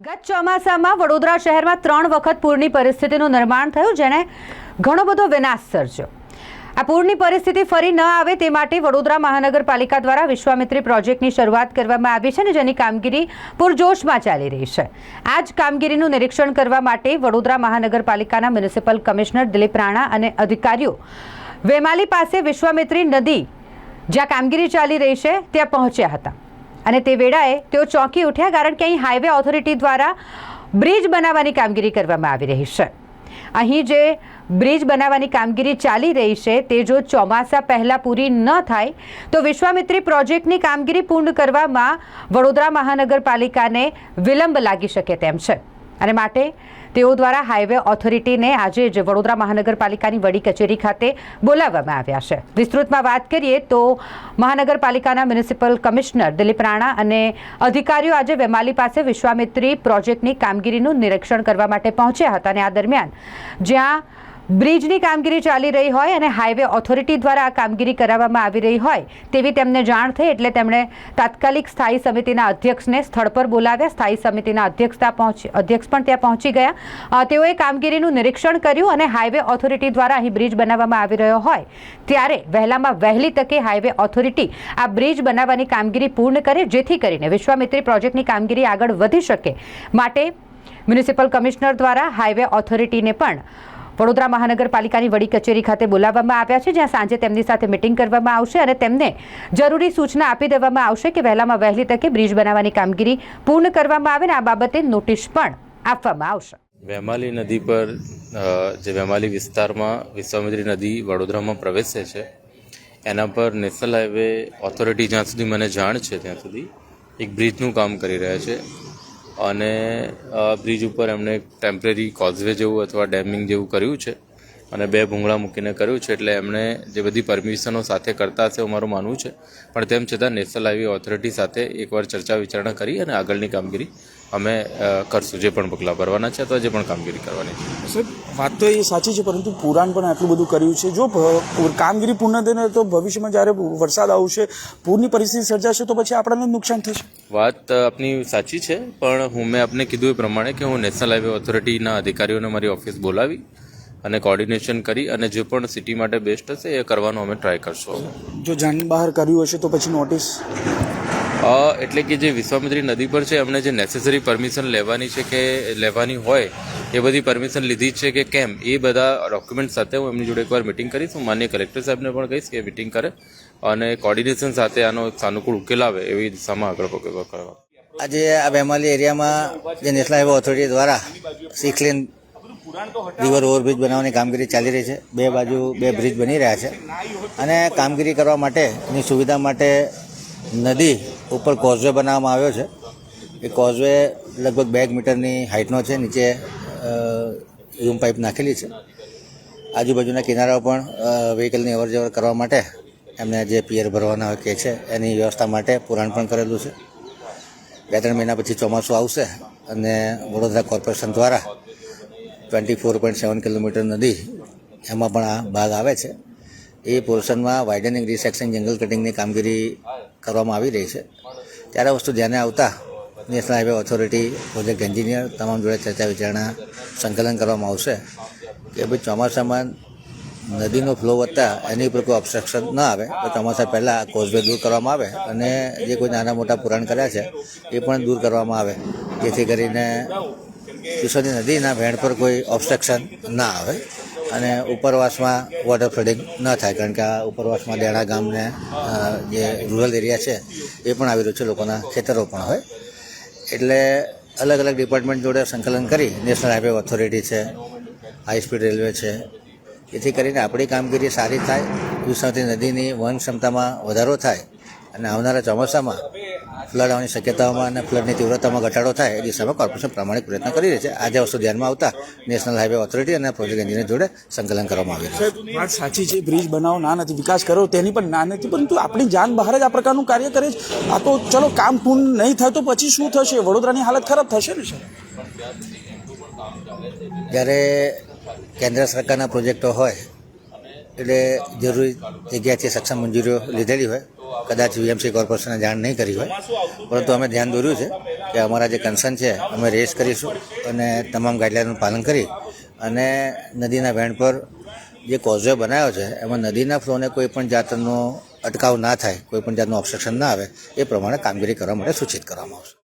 ગત ચોમાસામાં વડોદરા શહેરમાં ત્રણ વખત પૂરની પરિસ્થિતિનું નિર્માણ થયું, જેણે ઘણો બધો વિનાશ સર્જ્યો. આ પૂરની પરિસ્થિતિ ફરી ન આવે તે માટે વડોદરા મહાનગરપાલિકા દ્વારા વિશ્વામિત્રી પ્રોજેક્ટની શરૂઆત કરવામાં આવી છે અને જેની કામગીરી પૂરજોશમાં ચાલી રહી છે. આ જ કામગીરીનું નિરીક્ષણ કરવા માટે વડોદરા મહાનગરપાલિકાના મ્યુનિસિપલ કમિશનર દિલીપ રાણા અને અધિકારીઓ વેમાલી પાસે વિશ્વામિત્રી નદી, જ્યાં કામગીરી ચાલી રહી છે, ત્યાં પહોંચ્યા હતા. અને તે વેળાએ તેઓ ચોંકી ઉઠ્યા કારણ કે અહીં હાઈવે ઓથોરિટી દ્વારા બ્રિજ બનાવવાની કામગીરી કરવામાં આવી રહી છે. અહીં જે બ્રિજ બનાવવાની કામગીરી ચાલી રહી છે, તે જો ચોમાસા પહેલાં પૂરી ન થાય, તો વિશ્વામિત્રી પ્રોજેક્ટની કામગીરી પૂર્ણ કરવામાં વડોદરા મહાનગરપાલિકાને વિલંબ લાગી શકે તેમ છે. અને માટે તેઓ દ્વારા હાઈવે ઓથોરિટીને આજે જ વડોદરા મહાનગરપાલિકાની વડી કચેરી ખાતે બોલાવવામાં આવ્યા છે. વિસ્તૃતમાં વાત કરીએ તો મહાનગરપાલિકાના મ્યુનિસિપલ કમિશનર દિલીપ રાણા અને અધિકારીઓ આજે વેમાલી પાસે વિશ્વામિત્રી પ્રોજેક્ટની કામગીરીનું નિરીક્ષણ કરવા માટે પહોંચ્યા હતા અને આ દરમિયાન જ્યાં બ્રિજની કામગીરી ચાલી રહી હોય અને હાઈવે ઓથોરિટી દ્વારા આ કામગીરી કરાવવામાં આવી રહી હોય તેવી તેમને જાણ થઈ એટલે તેમણે તાત્કાલિક સ્થાયી સમિતિના અધ્યક્ષને સ્થળ પર બોલાવ્યા. સ્થાયી સમિતિના અધ્યક્ષતા પહોંચી અધ્યક્ષ પણ ત્યાં પહોંચી ગયા. તેઓએ કામગીરીનું નિરીક્ષણ કર્યું અને હાઈવે ઓથોરિટી દ્વારા અહીં બ્રિજ બનાવવામાં આવી રહ્યો હોય ત્યારે વહેલામાં વહેલી તકે હાઈવે ઓથોરિટી આ બ્રિજ બનાવવાની કામગીરી પૂર્ણ કરે, જેથી કરીને વિશ્વામિત્રી પ્રોજેક્ટની કામગીરી આગળ વધી શકે. માટે મ્યુનિસિપલ કમિશનર દ્વારા હાઈવે ઓથોરિટીને પણ વડોદરા મહાનગરપાલિકાની વડી કચેરી ખાતે બોલાવવામાં આવ્યા છે, જ્યાં સાંજે તેમની સાથે મિટિંગ કરવામાં આવશે અને તેમને જરૂરી સૂચના આપી દેવામાં આવશે કે વહેલામાં વહેલી તકે બ્રિજ બનાવવાની કામગીરી પૂર્ણ કરવામાં આવે અને આ બાબતે નોટિસ પણ આપવામાં આવશે. વેમાલી નદી પર જે વેમાલી વિસ્તારમાં વિશ્વામિત્રી નદી વડોદરામાં પ્રવેશે છે, એના પર નેશનલ હાઈવે ઓથોરિટી જ્યાં સુધી મને જાણ છે, ત્યાં સુધી એક બ્રિજનું કામ કરી રહ્યા છે. અને બ્રિજ ઉપર એમણે ટેમ્પરરી કોઝવે જેવું અથવા ડેમિંગ જેવું કર્યું છે. અને બે ભૂંગળા મૂકીને કર્યું છે એટલે એમણે જે બધી પરમિશનો સાથે કરતા હશે એવું મારું માનવું છે. પણ તેમ છતાં નેશનલ હાઈવે ઓથોરિટી સાથે એકવાર ચર્ચા વિચારણા કરી અને આગળની કામગીરી અમે કરશું જે પણ પગલાં ભરવાના છે અથવા જે પણ કામગીરી કરવાની છે. સાહેબ વાત તો એ સાચી છે પરંતુ પુરાણ પણ આટલું બધું કર્યું છે. જો કામગીરી પૂર્ણ થઈને તો ભવિષ્યમાં જ્યારે વરસાદ આવશે પૂરની પરિસ્થિતિ સર્જાશે તો પછી આપણને નુકસાન થશે. વાત આપની સાચી છે પણ હું મેં આપને કીધું એ પ્રમાણે કે હું નેશનલ હાઈવે ઓથોરિટીના અધિકારીઓને મારી ઓફિસ બોલાવી અને કોર્ડિનેશન કરી અને જે પણ સિટી માટે બેસ્ટ હશે એ કરવાનો અમે ટ્રાય કરશું. જો જાણ બહાર કર્યું હશે તો પછી નોટિસ એટલે કે જે વિશ્વામિત્રી નદી પર છે એમને જે નેસેસરી પરમિશન લેવાની છે કે લેવાની હોય એ બધી પરમિશન લીધી છે કે કેમ? એ બધા ડોક્યુમેન્ટ સાથે હું એમની જોડે એકવાર મિટિંગ કરીશ. હું માન્ય કલેક્ટર સાહેબને પણ કહીશ કે મિટિંગ કરે અને કોર્ડિનેશન સાથે આનો સાનુકૂળ ઉકેલ આવે એવી દિશામાં આગળ પગલાં કરવા. આજે આ વેમાલી એરિયામાં જે નેશનલ હાઈવે ઓથોરિટી દ્વારા સિક્સ લેન રિવર ઓવરબ્રિજ બનાવવાની કામગીરી ચાલી રહી છે. બે બાજુ બે બ્રિજ બની રહ્યા છે. અને કામગીરી કરવા માટેની સુવિધા માટે નદી ઉપર કોઝવે બનાવવામાં આવ્યો છે. એ કોઝવે લગભગ બે મીટરની હાઇટનો છે. નીચે યુમ પાઇપ નાખેલી છે. આજુબાજુના કિનારાઓ પણ વ્હીકલની અવર જવર કરવા માટે એમને જે પિયર ભરવાના હોય કે છે, એની વ્યવસ્થા માટે પુરાણ પણ કરેલું છે. બે ત્રણ મહિના પછી ચોમાસું આવશે અને વડોદરા કોર્પોરેશન દ્વારા twenty four point seven kilometre નદી એમાં પણ આ ભાગ આવે છે. એ પોર્શનમાં વાઇડનિંગ રિસેક્શન જંગલ કટિંગની કામગીરી કરવામાં આવી રહી છે. ત્યારે વસ્તુ ધ્યાને આવતા national highway authority project engineer તમામ જોડે ચર્ચા વિચારણા સંકલન કરવામાં આવશે કે ભાઈ ચોમાસામાં નદીનો ફ્લો વધતા એની ઉપર કોઈ ઓબ્સ્ટ્રક્શન ન આવે, તો ચોમાસા પહેલાં કોઝવે દૂર કરવામાં આવે અને જે કોઈ નાના મોટા પુરાણ કર્યા છે એ પણ દૂર કરવામાં આવે. જેથી કરીને કિશોરી નદીના વહેણ પર કોઈ ઓબ્સ્ટ્રક્શન ના આવે અને ઉપરવાસમાં વોટર ફ્લડિંગ ન થાય, કારણ કે આ ઉપરવાસમાં દેણા ગામને જે રૂરલ એરિયા છે, એ પણ આવી રહ્યું છે, લોકોના ખેતરો પણ હોય. એટલે અલગ અલગ ડિપાર્ટમેન્ટ જોડે સંકલન કરી નેશનલ હાઈવે ઓથોરિટી છે હાઈ સ્પીડ રેલવે છે જેથી કરીને આપણી કામગીરી સારી થાય વિશ્વતી નદીની વહન ક્ષમતામાં વધારો થાય અને આવનારા ચોમાસામાં ફ્લડ આવવાની શક્યતાઓમાં અને ફ્લડની તીવ્રતામાં ઘટાડો થાય એ દિશામાં કોર્પોરેશન પ્રામાણિક પ્રયત્ન કરી રહી છે. આજે વસ્તુ ધ્યાનમાં આવતા નેશનલ હાઈવે ઓથોરિટી અને પ્રોજેક્ટ એન્જિનિયર જોડે સંકલન કરવામાં આવ્યું છે. વાત સાચી છે બ્રિજ બનાવો ના નથી વિકાસ કરો તેની પણ ના નથી પરંતુ આપણી જાન બહાર જ આ પ્રકારનું કાર્ય કરે છે. આ તો ચલો કામ પૂર્ણ નહીં થાય તો પછી શું થશે? વડોદરાની હાલત ખરાબ થશે ને સર જ્યારે કેન્દ્ર સરકારના પ્રોજેક્ટો હોય એટલે જરૂરી જગ્યાથી સક્ષમ મંજૂરીઓ લીધેલી હોય કદાચ વીએમસી કોર્પોરેશને જાણ નહીં કરી હોય, પરંતુ અમે ધ્યાન દોર્યું છે કે અમારા જે કન્સર્ન છે, અમે રેસ કરીશું અને તમામ ગાઈડલાઇનનું પાલન કરી અને નદીના વેણ પર જે કોઝવે બનાવ્યો છે, એમાં નદીના ફ્લોને કોઈ પણ જાતનો અટકાવ ના થાય, કોઈ પણ જાતનું ઓબ્સ્ટ્રક્શન ના આવે, એ પ્રમાણે કામગીરી કરવા માટે સૂચિત કરવામાં આવશે.